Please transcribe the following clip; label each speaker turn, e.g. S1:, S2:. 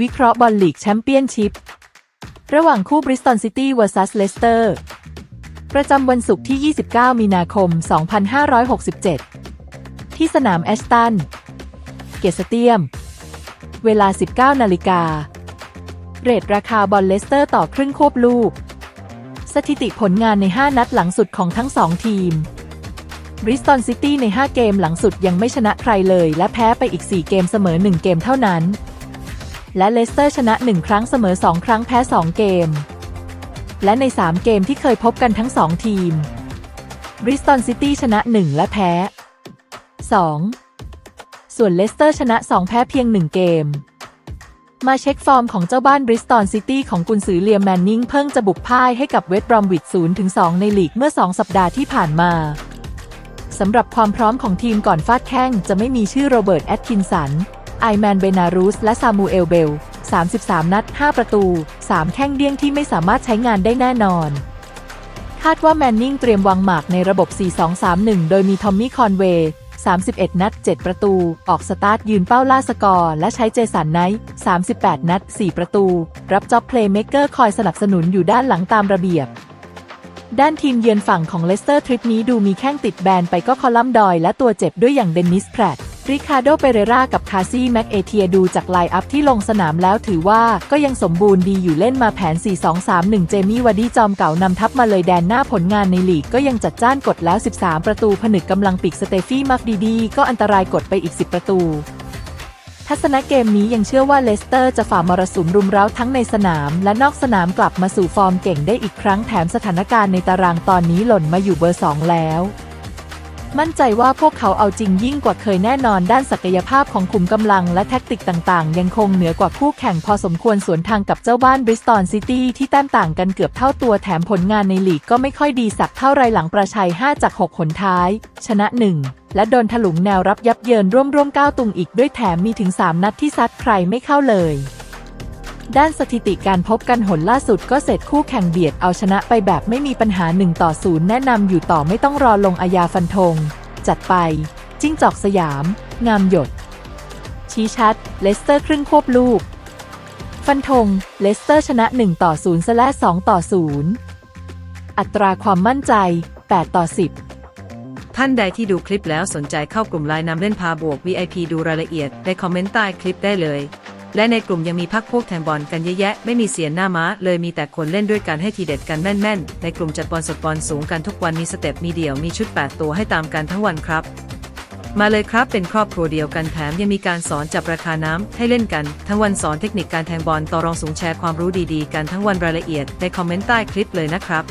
S1: วิเคราะห์บอลลีกแชมเปี้ยนชิพ ระหว่างคู่บริสตันซิตี้ vs เลสเตอร์ ประจำวันศุกร์ที่ 29 มีนาคม 2567 ที่สนามแอชตัน เกตสเตียม เวลา 19 นาฬิกา เรทราคาบอลเลสเตอร์ต่อครึ่งควบลูก สถิติผลงานใน 5 นัดหลังสุดของทั้ง 2 ทีมบริสตันซิตี้ใน 5 เกมหลังสุดยังไม่ชนะใครเลย และแพ้ไปอีก 4 เกมเสมอ 1 เกมเท่านั้น และเลสเตอร์ชนะ 1 ครั้งเสมอ 2 ครั้งแพ้ 2 เกม และใน 3 เกมที่เคยพบกันทั้ง 2 ทีมบริสตันซิตี้ชนะ 1 และแพ้ 2 ส่วนเลสเตอร์ชนะ 2 แพ้เพียง 1 เกม มาเช็คฟอร์มของเจ้าบ้านบริสตอลซิตี้ของกุนซือเลียมแมนนิงเพิ่งจะบุกพ่ายให้กับเวสต์บรอมวิด0-2 ในลีกเมื่อ 2 สัปดาห์ที่ผ่านมาสำหรับความพร้อมของทีมก่อนฟาดแข้งจะไม่มีชื่อโรเบิร์ตแอตคินสัน ไอแมน เบนารูสและซามูเอล เบล 33 นัด 5 ประตู 3 แข้งเดี้ยงที่ไม่สามารถใช้งานได้แน่นอน คาดว่าแมนนิงเตรียมวางหมากในระบบ 4-2-3-1 โดยมีทอมมี่ คอนเวย์ 31 นัด 7 ประตู ออกสตาร์ทยืนเป้าล่าสกอร์ และใช้เจสันไนท์38 นัด 4 ประตู รับจ็อบเพลย์เม k เกอร์คอยสนับสนุนอยู่ด้านหลังตามระเบียบด้านทีมเยือนฝั่งของเลสเตอร์ทริปนี้ดูมีแข้งติดแบนไปก็คอลัมน์ดอยและตัวเจ็บด้วยอย่างเดนนิสแพรต ริคาโดเปเรรากับคาซี่แม็กเอเทียดูจากไลน์อัพที่ลงสนามแล้วถือว่าก็ยังสมบูรณ์ดีอยู่เล่นมาแผน 4-2-3-1 เจมี่วาร์ดี้จอมเก่านำทัพมาเลยแดนหน้าผลงานในลีกก็ยังจัดจ้านกดแล้ว 13 ประตูผนึกกำลังปีกสเตฟี่มักดีดีก็อันตรายกดไปอีก 10 ประตูทัศนะเกมนี้ยังเชื่อว่าเลสเตอร์จะฝ่ามรสุมรุมเร้าทั้งในสนามและนอกสนามกลับมาสู่ฟอร์มเก่งได้อีกครั้งแถมสถานการณ์ในตารางตอนนี้หล่นมาอยู่เบอร์ 2 แล้ว มั่นใจว่าพวกเขาเอาจริงยิ่งกว่าเคยแน่นอนด้านศักยภาพของขุมกำลังและแท็กติกต่างๆ ยังคงเหนือกว่าคู่แข่งพอสมควรสวนทางกับเจ้าบ้านบริสตอลซิตี้ที่แต้มต่างกันเกือบเท่าตัวแถมผลงานในลีกก็ไม่ค่อยดีสักเท่าไรหลังประชัย 5 จาก 6 หนท้าย ชนะ 1 และโดนถลุงแนวรับยับเยินร่วมๆ9ตุงอีกด้วยแถมมีถึง 3 นัดที่ซัดใครไม่เข้าเลย ด้านสถิติการพบกันหนล่าสุดก็เสร็จคู่แข่งเบียดเอาชนะไปแบบไม่มีปัญหา1ต่อ0แนะนำอยู่ต่อไม่ต้องรอลงอาญาฟันธง จัดไป จิ้งจอกสยาม งามหยด ชี้ชัด เลสเตอร์ครึ่งควบลูก ฟันธง เลสเตอร์ชนะ 1 ต่อ0ซะและ2ต่อ0อัตราความมั่นใจ 8 ต่อ 10
S2: ท่านใดที่ดูคลิปแล้วสนใจเข้ากลุ่มไลน์นำเล่นพาบวก VIP ดูรายละเอียดในคอมเมนต์ใต้คลิปได้เลย และในกลุ่มยังมีพักพวกแทงบอลกันเยอะแยะ ไม่มีเสียนหน้าม้า เลยมีแต่คนเล่นด้วยกันให้ทีเด็ดกันแม่นๆ ในกลุ่มจัดบอลสดบอลสูงกันทุกวันมีสเต็ปมีเดี่ยวมีชุด 8 ตัวให้ตามกันทั้งวันครับมาเลยครับเป็นครอบครัวเดียวกันแถมยังมีการสอนจับราคาน้ำให้เล่นกัน ทั้งวันสอนเทคนิคการแทงบอลต่อรองสูงแชร์ความรู้ดีๆ กันทั้งวันรายละเอียดในคอมเมนต์ใต้คลิปเลยนะครับ